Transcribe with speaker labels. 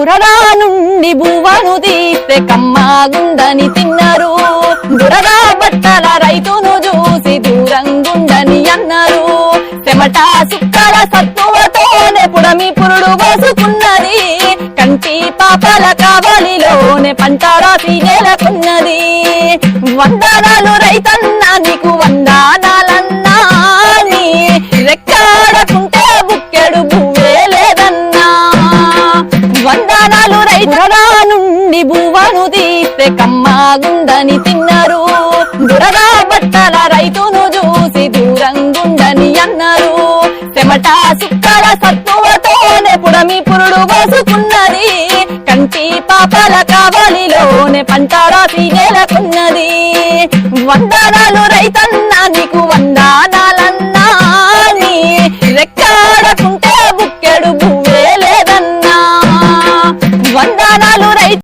Speaker 1: నుండి భువను తీస్తే కమ్మాగుందని తిన్నారు. బురదా బట్టల రైతును చూసి దూరంగుండని అన్నారు. చెమట సుక్కల సత్తువతోనే పుడమి పురుడు పోసుకున్నది. కంటి పాపల కావలిలోనే పంట రాసి నెలకున్నది. వందనాలు రైతన్నా నీకు వందాన వందనాలు నుండి భువను తీస్తే కమ్మాగుందని తిన్నారు. దురగా బట్టల రైతును చూసి దూరంగుండని అన్నారు. చెమట సుక్కల సత్తువతోనే పుడమి పురుడు పోసుకున్నది. కంటి పాపల కావలిలోనే పంట రాసి నెలకున్నది. వందనాలు రైతన్నా నీకు రైతు